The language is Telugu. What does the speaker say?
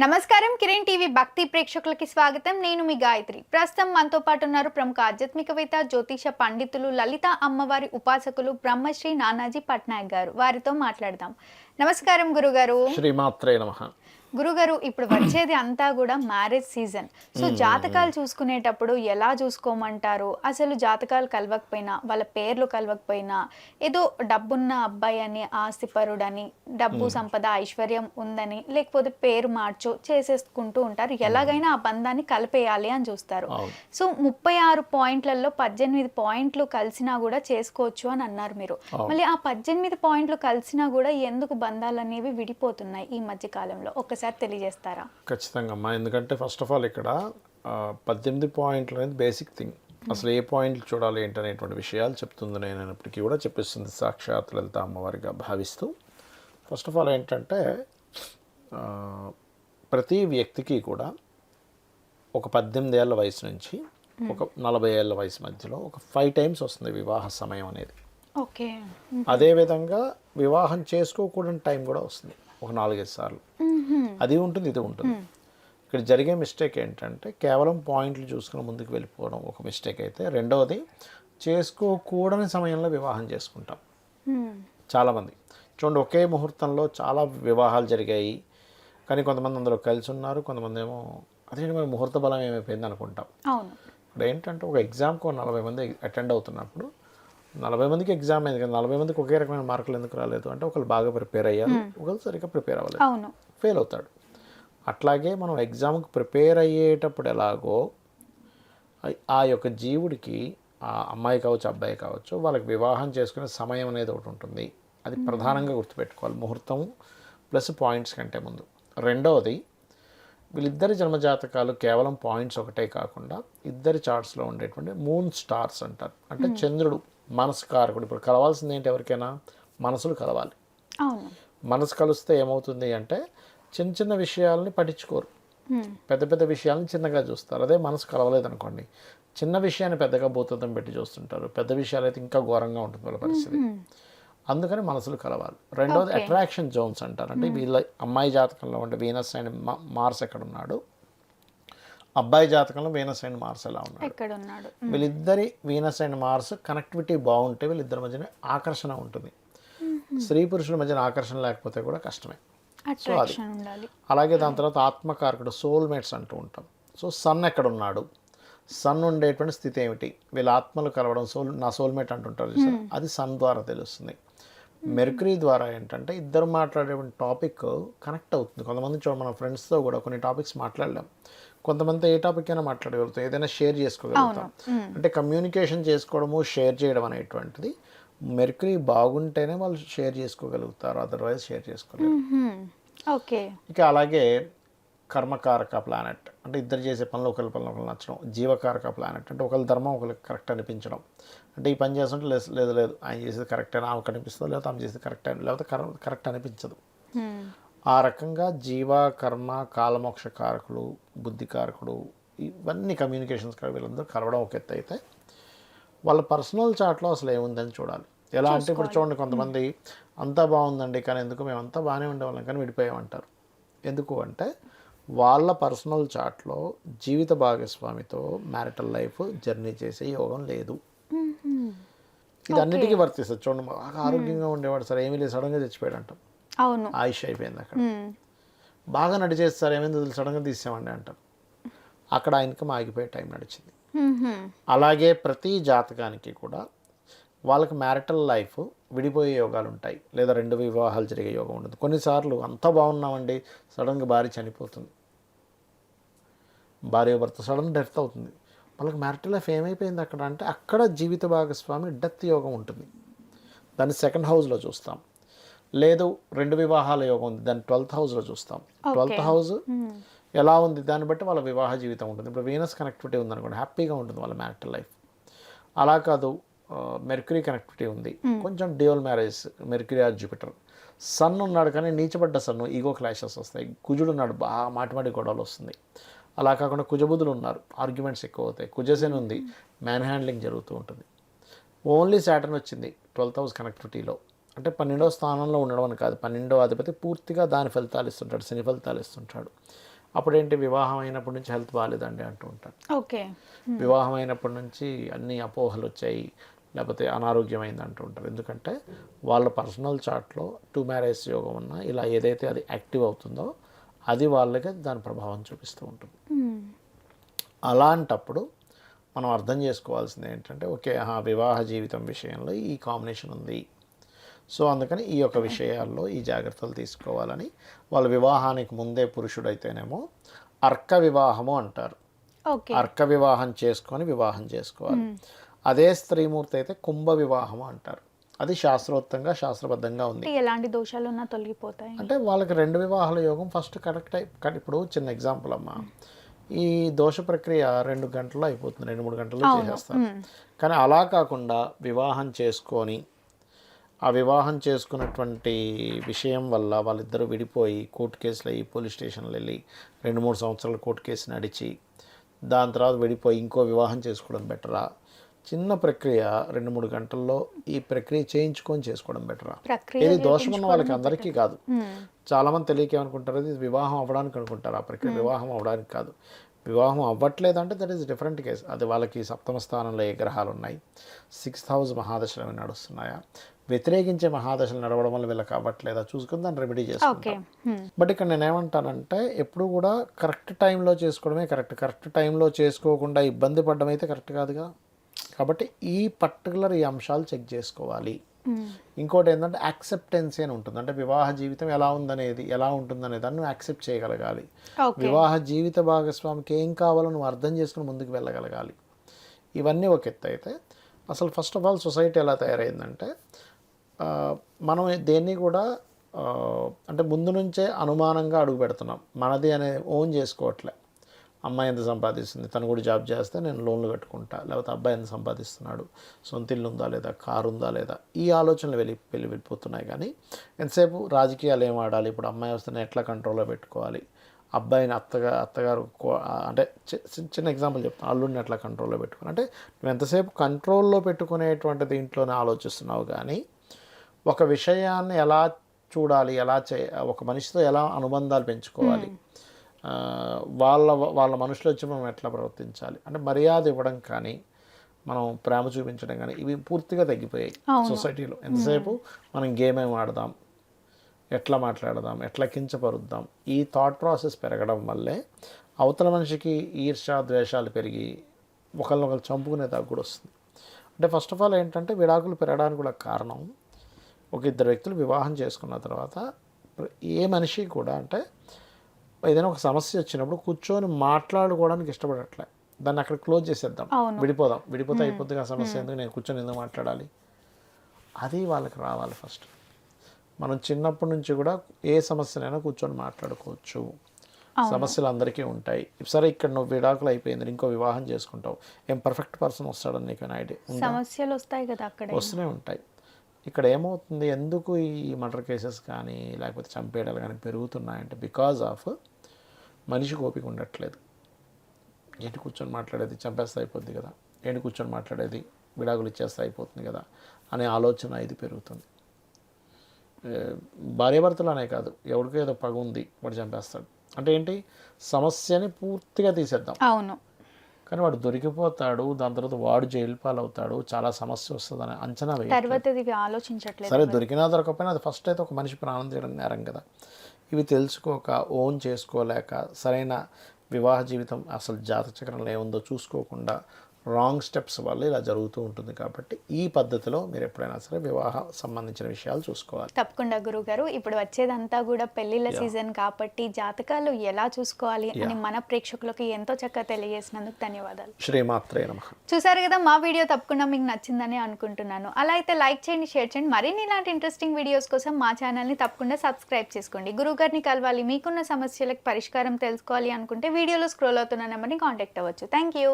నమస్కారం కిరణ్ టీవీ భక్తి ప్రేక్షకులకి స్వాగతం. నేను మీ గాయత్రి. ప్రస్తుతం మనతో పాటు ఉన్నారు ప్రముఖ ఆధ్యాత్మికవేత్త జ్యోతిష పండితులు లలిత అమ్మవారి ఉపాసకులు బ్రహ్మశ్రీ నానాజీ పట్నాయక్ గారు. వారితో మాట్లాడదాం. నమస్కారం గురుగారు. శ్రీమాత్రే నమ. గురుగారు ఇప్పుడు వచ్చేది అంతా కూడా మ్యారేజ్ సీజన్ సో జాతకాలు చూసుకునేటప్పుడు ఎలా చూసుకోమంటారు? అసలు జాతకాలు కలవకపోయినా వాళ్ళ పేర్లు కలవకపోయినా ఏదో డబ్బున్న అబ్బాయి అని ఆస్తిపరుడని డబ్బు సంపద ఐశ్వర్యం ఉందని లేకపోతే పేరు మార్చో చేసేసుకుంటూ ఉంటారు. ఎలాగైనా ఆ బంధాన్ని కలిపేయాలి అని చూస్తారు. సో ముప్పై ఆరు పాయింట్లలో పద్దెనిమిది పాయింట్లు కలిసినా కూడా చేసుకోవచ్చు అని అన్నారు మీరు. మళ్ళీ ఆ పద్దెనిమిది పాయింట్లు కలిసినా కూడా ఎందుకు బంధాలు అనేవి విడిపోతున్నాయి ఈ మధ్య కాలంలో? ఒకసారి తెలియజేస్తారా? ఖచ్చితంగా అమ్మా. ఎందుకంటే ఫస్ట్ ఆఫ్ ఆల్ ఇక్కడ పద్దెనిమిది పాయింట్లు అనేది బేసిక్ థింగ్ అసలు ఏ పాయింట్లు చూడాలి ఏంటి అనేటువంటి విషయాలు చెప్తుంది నేను అయినప్పటికీ కూడా చెప్పిస్తుంది సాక్షాత్ లలిత అమ్మవారిగా భావిస్తూ. ఫస్ట్ ఆఫ్ ఆల్ ఏంటంటే ప్రతి వ్యక్తికి కూడా ఒక పద్దెనిమిది ఏళ్ళ వయసు నుంచి ఒక నలభై ఏళ్ళ వయసు మధ్యలో ఒక ఫైవ్ టైమ్స్ వస్తుంది వివాహ సమయం అనేది. ఓకే. అదేవిధంగా వివాహం చేసుకోకూడని టైం కూడా వస్తుంది. ఒక నాలుగైదు సార్లు. అది ఉంటుంది ఇది ఉంటుంది. ఇక్కడ జరిగే మిస్టేక్ ఏంటంటే కేవలం పాయింట్లు చూసుకుని ముందుకు వెళ్ళిపోవడం ఒక మిస్టేక్ అయితే. రెండవది చేసుకోకూడని సమయంలో వివాహం చేసుకుంటాం. చాలామంది. చూడండి ఒకే ముహూర్తంలో చాలా వివాహాలు జరిగాయి. కానీ కొంతమంది అందులో కలిసి ఉన్నారు కొంతమంది ఏమో అదేంటి మరి ముహూర్త బలం ఏమైపోయింది అనుకుంటాం. ఇప్పుడు ఏంటంటే ఒక ఎగ్జామ్కి ఒక నలభై మంది అటెండ్ అవుతున్నప్పుడు నలభై మందికి ఎగ్జామ్ అయింది కానీ నలభై మందికి ఒకే రకమైన మార్కులు ఎందుకు రాలేదు? అంటే ఒకళ్ళు బాగా ప్రిపేర్ అయ్యారు ఒకళ్ళు సరిగ్గా ప్రిపేర్ అవ్వలేదు. ఫెయిల్ అవుతాడు. అట్లాగే మనం ఎగ్జామ్కి ప్రిపేర్ అయ్యేటప్పుడు ఎలాగో ఆ- ఆ యొక్క జీవుడికి ఆ అమ్మాయి కావచ్చు అబ్బాయి కావచ్చు వాళ్ళకి వివాహం చేసుకునే సమయం అనేది ఒకటి ఉంటుంది. అది ప్రధానంగా గుర్తుపెట్టుకోవాలి. ముహూర్తం ప్లస్ పాయింట్స్ కంటే ముందు. రెండవది వీళ్ళిద్దరి జన్మజాతకాలు కేవలం పాయింట్స్ ఒకటే కాకుండా ఇద్దరి చార్ట్స్లో ఉండేటువంటి మూన్ స్టార్స్ అంటారు. అంటే చంద్రుడు మనసు కారకుడు. ఇప్పుడు కలవాల్సింది ఏంటి ఎవరికైనా? మనసులు కలవాలి. మనసు కలిస్తే ఏమవుతుంది అంటే చిన్న చిన్న విషయాలని పట్టించుకోరు. పెద్ద పెద్ద విషయాలను చిన్నగా చూస్తారు. అదే మనసు కలవలేదు అనుకోండి చిన్న విషయాన్ని పెద్దగా భూతత్వం పెట్టి చూస్తుంటారు. పెద్ద విషయాలు అయితే ఇంకా ఘోరంగా ఉంటుంది వాళ్ళ పరిస్థితి. అందుకని మనసులు కలవాలి. రెండవది అట్రాక్షన్ జోన్స్ అంటారు. అంటే వీళ్ళ అమ్మాయి జాతకంలో ఉండే వీనస్ అండ్ మా- మార్స్ ఎక్కడ ఉన్నాడు అబ్బాయి జాతకంలో వీనస్ అండ్ మార్స్ ఎలా ఉన్నాడు? వీళ్ళిద్దరి వీనస్ అండ్ మార్స్ కనెక్టివిటీ బాగుంటే వీళ్ళిద్దరి మధ్యన ఆకర్షణ ఉంటుంది. స్త్రీ పురుషుల మధ్యన ఆకర్షణ లేకపోతే కూడా కష్టమే. అట్రాక్షన్ ఉండాలి. అలాగే దాని తర్వాత ఆత్మకారకుడు సోల్మేట్స్ అంటూ ఉంటాం. సో సన్ ఎక్కడ ఉన్నాడు సన్ ఉండేటువంటి స్థితి ఏమిటి? వీళ్ళ ఆత్మలు కలవడం సోల్ నా సోల్మేట్ అంటుంటారు అది సన్ ద్వారా తెలుస్తుంది. మెర్క్రీ ద్వారా ఏంటంటే ఇద్దరు మాట్లాడేటువంటి టాపిక్ కనెక్ట్ అవుతుంది. కొంతమంది చూడ మన ఫ్రెండ్స్తో కూడా కొన్ని టాపిక్స్ మాట్లాడలేం. కొంతమంది ఏ టాపిక్ అయినా మాట్లాడగలుగుతాం. ఏదైనా షేర్ చేసుకోగలుగుతాం. అంటే కమ్యూనికేషన్ చేసుకోవడము షేర్ చేయడం అనేటువంటిది. మెర్క్రీ బాగుంటేనే వాళ్ళు షేర్ చేసుకోగలుగుతారు. అదర్వైజ్ షేర్ చేసుకోలేరు. ఓకే. ఇక అలాగే కర్మకారక ప్లానెట్ అంటే ఇద్దరు చేసే పనులు ఒకరి పనులు ఒకరు నచ్చడం. జీవకారక ప్లానెట్ అంటే ఒకరి ధర్మం ఒకరికి కరెక్ట్ అనిపించడం. అంటే ఈ పని చేస్తుంటే లేదు లేదు లేదు. ఆయన చేసేది కరెక్ట్ అని ఆమె కనిపిస్తుంది లేకపోతే ఆమె చేసేది కరెక్ట్ అని లేకపోతే కర కరెక్ట్ అనిపించదు. ఆ రకంగా జీవ కర్మ కాలమోక్ష కారకులు బుద్ధి కారకుడు ఇవన్నీ కమ్యూనికేషన్స్ వీళ్ళందరూ కలవడం ఒక ఎత్తు అయితే వాళ్ళ పర్సనల్ చాట్లో అసలు ఏముందని చూడాలి. ఎలా అంటే ఇప్పుడు చూడండి కొంతమంది అంతా బాగుందండి కానీ ఎందుకు మేము అంతా బాగానే ఉండేవాళ్ళం కానీ విడిపోయామంటారు. ఎందుకు అంటే వాళ్ళ పర్సనల్ చాట్లో జీవిత భాగస్వామితో మ్యారిటల్ లైఫ్ జర్నీ చేసే యోగం లేదు. ఇది అన్నిటికీ వర్తిస్తుంది. చూడండి బాగా ఆరోగ్యంగా ఉండేవాడు సరే ఏమీ లేదు సడన్గా చచ్చిపోయాడు అంటాం అవును. ఆయుష్ అయిపోయింది అక్కడ. బాగా నడిచేస్తారు ఏమైంది సడన్గా తీసామండి అంటారు. అక్కడ ఆయనకి ఆగిపోయే టైం నడిచింది. అలాగే ప్రతి జాతకానికి కూడా వాళ్ళకి మ్యారిటల్ లైఫ్ విడిపోయే యోగాలు ఉంటాయి. లేదా రెండు వివాహాలు జరిగే యోగం ఉంటుంది కొన్నిసార్లు అంతా బాగున్నామండి సడన్గా భార్య చనిపోతుంది. భార్య భర్త సడన్ డెత్ అవుతుంది. వాళ్ళకి మ్యారిటల్ లైఫ్ ఏమైపోయింది అక్కడ అంటే అక్కడ జీవిత భాగస్వామి డెత్ యోగం ఉంటుంది. దాన్ని సెకండ్ హౌస్లో చూస్తాం. లేదు రెండు వివాహాల యోగం ఉంది. దాన్ని ట్వెల్త్ హౌస్లో చూస్తాం. ట్వెల్త్ హౌస్ ఎలా ఉంది? దాన్ని బట్టి వాళ్ళ వివాహ జీవితం ఉంటుంది. ఇప్పుడు వీనస్ కనెక్టివిటీ ఉందనుకోండి హ్యాపీగా ఉంటుంది వాళ్ళ మ్యారిటల్ లైఫ్. అలా కాదు మెర్క్యూరీ కనెక్టివిటీ ఉంది. కొంచెం dual marriage Mercury or Jupiter. Sun ఉన్నాడు కానీ నీచబడ్డ సన్ను ఈగో క్లాషెస్ వస్తాయి. కుజుడు ఉన్నాడు బాగా మాటి మాటి గొడవలు వస్తుంది. అలా కాకుండా కుజబుధులు ఉన్నారు ఆర్గ్యుమెంట్స్ ఎక్కువ అవుతాయి కుజసేన ఉంది మ్యాన్ హ్యాండ్లింగ్ జరుగుతూ ఉంటుంది. ఓన్లీ సాటర్న్ వచ్చింది ట్వెల్త్ హౌస్ కనెక్టివిటీలో. అంటే పన్నెండో స్థానంలో ఉండడం అని కాదు. పన్నెండో అధిపతి పూర్తిగా దాని ఫలితాలు ఇస్తుంటాడు శని ఫలితాలు ఇస్తుంటాడు. అప్పుడేంటి? వివాహం అయినప్పటి నుంచి హెల్త్ బాగాలేదండి అంటూ ఉంటాడు ఓకే. వివాహం అయినప్పటి నుంచి అన్ని అపోహలు వచ్చాయి లేకపోతే అనారోగ్యమైంది అంటూ ఉంటారు. ఎందుకంటే వాళ్ళ పర్సనల్ చార్ట్లో టూ మ్యారేజ్ యోగం ఉన్న ఇలా ఏదైతే అది యాక్టివ్ అవుతుందో అది వాళ్ళకి దాని ప్రభావం చూపిస్తూ ఉంటుంది. అలాంటప్పుడు మనం అర్థం చేసుకోవాల్సింది ఏంటంటే ఓకే వివాహ జీవితం విషయంలో ఈ కాంబినేషన్ ఉంది. సో అందుకని ఈ యొక్క విషయాల్లో ఈ జాగ్రత్తలు తీసుకోవాలని వాళ్ళ వివాహానికి ముందే పురుషుడైతేనేమో అర్క వివాహము అంటారు. అర్క వివాహం చేసుకొని వివాహం చేసుకోవాలి. అదే స్త్రీమూర్తి అయితే కుంభ వివాహం అంటారు. అది శాస్త్రోక్తంగా శాస్త్రబద్ధంగా ఉంది. ఎలాంటి దోషాలు ఉన్నా తొలగిపోతాయి. అంటే వాళ్ళకి రెండు వివాహాల యోగం ఫస్ట్ కరెక్ట్ అయి ఇప్పుడు చిన్న ఎగ్జాంపుల్ అమ్మా. ఈ దోష ప్రక్రియ రెండు గంటల్లో అయిపోతుంది రెండు మూడు గంటల్లో చేసేస్తారు. కానీ అలా కాకుండా వివాహం చేసుకొని ఆ వివాహం చేసుకున్నటువంటి విషయం వల్ల వాళ్ళిద్దరూ విడిపోయి కోర్టు కేసులు అయ్యి పోలీస్ స్టేషన్లు వెళ్ళి రెండు మూడు సంవత్సరాలు కోర్టు కేసు నడిచి దాని తర్వాత విడిపోయి ఇంకో వివాహం చేసుకోవడం బెటరా? చిన్న ప్రక్రియ రెండు మూడు గంటల్లో ఈ ప్రక్రియ చేయించుకొని చేసుకోవడం బెటరా? ఇది దోషం ఉన్న వాళ్ళకి అందరికీ కాదు. మ్మ్. చాలా మంది తెలియక ఏమనుకుంటారు? ఇది వివాహం అవ్వడానికి అనుకుంటారు ఆ ప్రక్రియ వివాహం అవ్వడానికి కాదు. వివాహం అవ్వట్లేదు అంటే దట్ ఈస్ డిఫరెంట్ కేస్ అది వాళ్ళకి సప్తమ స్థానంలో ఏ గ్రహాలు ఉన్నాయి? సిక్స్త్ హౌస్ మహాదశలు నడుస్తున్నాయా? వ్యతిరేకించే మహాదశలు నడవడం వల్ల వీళ్ళకి అవ్వట్లేదా? చూసుకుని దాన్ని రెమెడీ చేసుకుంటాం. బట్ ఇక్కడ నేను ఏమంటానంటే ఎప్పుడు కూడా కరెక్ట్ టైంలో చేసుకోవడమే కరెక్ట్ కరెక్ట్ టైంలో చేసుకోకుండా ఇబ్బంది పడడం అయితే కరెక్ట్ కాదుగా. కాబట్టి ఈ పర్టికులర్ ఈ అంశాలు చెక్ చేసుకోవాలి. ఇంకోటి ఏంటంటే యాక్సెప్టెన్సీ అని ఉంటుంది. అంటే వివాహ జీవితం ఎలా ఉందనేది ఎలా ఉంటుందనే దాన్ని నువ్వు యాక్సెప్ట్ చేయగలగాలి వివాహ జీవిత భాగస్వామికి ఏం కావాలో నువ్వు అర్థం చేసుకుని ముందుకు వెళ్ళగలగాలి. ఇవన్నీ ఒక ఎత్తు అయితే అసలు ఫస్ట్ ఆఫ్ ఆల్ సొసైటీ ఎలా తయారైందంటే మనం దేన్ని కూడా అంటే ముందు నుంచే అనుమానంగా అడుగు పెడుతున్నాం మనది అనే ఓన్ చేసుకోవట్లే. అమ్మాయి ఎంత సంపాదిస్తుంది? తను కూడా జాబ్ చేస్తే నేను లోన్లు కట్టుకుంటా. లేకపోతే అబ్బాయి ఎంత సంపాదిస్తున్నాడు? సొంత ఇల్లు ఉందా లేదా? కారు ఉందా లేదా? ఈ ఆలోచనలు వెళ్ళి వెళ్ళి వెళ్ళిపోతున్నాయి. కానీ ఎంతసేపు రాజకీయాలు ఏం ఆడాలి? ఇప్పుడు అమ్మాయి వస్తే ఎట్లా కంట్రోల్లో పెట్టుకోవాలి? అబ్బాయిని అత్తగా అత్తగారు అంటే చి- చిన్న ఎగ్జాంపుల్ చెప్తాను అల్లుడిని ఎట్లా కంట్రోల్లో పెట్టుకుని అంటే నువ్వు ఎంతసేపు కంట్రోల్లో పెట్టుకునేటువంటి దీంట్లోనే ఆలోచిస్తున్నావు కానీ ఒక విషయాన్ని ఎలా చూడాలి? ఎలా చే ఒక మనిషితో ఎలా అనుబంధాలు పెంచుకోవాలి? వాళ్ళ వాళ్ళ మనుషులు వచ్చి మనం ఎట్లా ప్రవర్తించాలి? అంటే మర్యాద ఇవ్వడం కానీ మనం ప్రేమ చూపించడం కానీ ఇవి పూర్తిగా తగ్గిపోయాయి సొసైటీలో. ఎంతసేపు మనం గేమ్ ఏం ఆడదాం? ఎట్లా మాట్లాడదాం? ఎట్లా కించపరుద్దాం? ఈ థాట్ ప్రాసెస్ పెరగడం వల్లే అవతల మనిషికి ఈర్ష్య ద్వేషాలు పెరిగి ఒకరినొకరు చంపుకునే దాకా కూడా వస్తుంది. అంటే ఫస్ట్ ఆఫ్ ఆల్ ఏంటంటే విడాకులు పెరగడానికి కూడా కారణం ఒక ఇద్దరు వ్యక్తులు వివాహం చేసుకున్న తర్వాత ఏ మనిషి కూడా అంటే ఏదైనా ఒక సమస్య వచ్చినప్పుడు కూర్చొని మాట్లాడుకోవడానికి ఇష్టపడట్లే. దాన్ని అక్కడ క్లోజ్ చేసేద్దాం. విడిపోదాం. విడిపోతే అయిపోద్ది ఆ సమస్య ఎందుకు నేను కూర్చొని ఎందుకు మాట్లాడాలి? అది వాళ్ళకి రావాలి ఫస్ట్. మనం చిన్నప్పటి నుంచి కూడా ఏ సమస్యనైనా కూర్చొని మాట్లాడుకోవచ్చు. సమస్యలు అందరికీ ఉంటాయి. సరే ఇక్కడ నువ్వు విడాకులు అయిపోయింది ఇంకో వివాహం చేసుకుంటావు. ఏం పర్ఫెక్ట్ పర్సన్ వస్తాడని నీకు ఐడియా సమస్యలు వస్తాయి కదా అక్కడే. వస్తూనే ఉంటాయి. ఇక్కడ ఏమవుతుంది? ఎందుకు ఈ మర్డర్ కేసెస్ కానీ లేకపోతే చంపేయడాలు కానీ పెరుగుతున్నాయంటే బికాజ్ ఆఫ్ మనిషి ఓపిక ఉండట్లేదు. ఏంటి కూర్చొని మాట్లాడేది? చంపేస్తే అయిపోద్ది కదా. ఏంటి కూర్చొని మాట్లాడేది? విడాకులు ఇచ్చేస్తే అయిపోతుంది కదా అనే ఆలోచన ఇది పెరుగుతుంది. భార్యాభర్తలు అనే కాదు. ఎవరికో ఏదో పగ ఉంది వాడు చంపేస్తాడు. అంటే ఏంటి? సమస్యని పూర్తిగా తీసేద్దాం. అవును. కానీ వాడు దొరికిపోతాడు దాని తర్వాత వాడు జైలు పాలవుతాడు చాలా సమస్య వస్తుందని అంచనా ఆలోచించట్లేదు సరే దొరికినా దొరకపోయినా అది ఫస్ట్ అయితే ఒక మనిషి ప్రాణం తీయడం నేరం కదా. ఇవి తెలుసుకోక ఓన్ చేసుకోలేక సరైన వివాహ జీవితం అసలు జాతక చక్రంలో ఏముందో చూసుకోకుండా రాంగ్ స్టెప్స్ వల్ల ఇలా జరుగుతూ ఉంటుంది కాబట్టి ఈ పద్ధతిలో మీరు ఎప్పుడైనా సరే వివాహ సంబంధించిన విషయాలు చూసుకోవాలి. తప్పకుండా గురువు గారు ఇప్పుడు వచ్చేదంతా కూడా పెళ్ళిళ్ళ సీజన్ కాబట్టి జాతకాలు ఎలా చూసుకోవాలి అని మన ప్రేక్షకులకి ఎంతో చక్కగా తెలియజేసినందుకు ధన్యవాదాలు. శ్రీమాత్రే నమ. చూసారు కదా మా వీడియో తప్పకుండా మీకు నచ్చిందని అనుకుంటున్నాను. అలా అయితే లైక్ చేయండి షేర్ చేయండి. మరిన్ని ఇలాంటి ఇంట్రెస్టింగ్ వీడియోస్ కోసం మా ఛానల్ని తప్పకుండా సబ్స్క్రైబ్ చేసుకోండి. గురువు గారిని కలవాలి మీకున్న సమస్యలకు పరిష్కారం తెలుసుకోవాలి అనుకుంటే వీడియోలో స్క్రోల్ అవుతున్న నెంబర్ని కాంటాక్ట్ అవ్వచ్చు. Thank you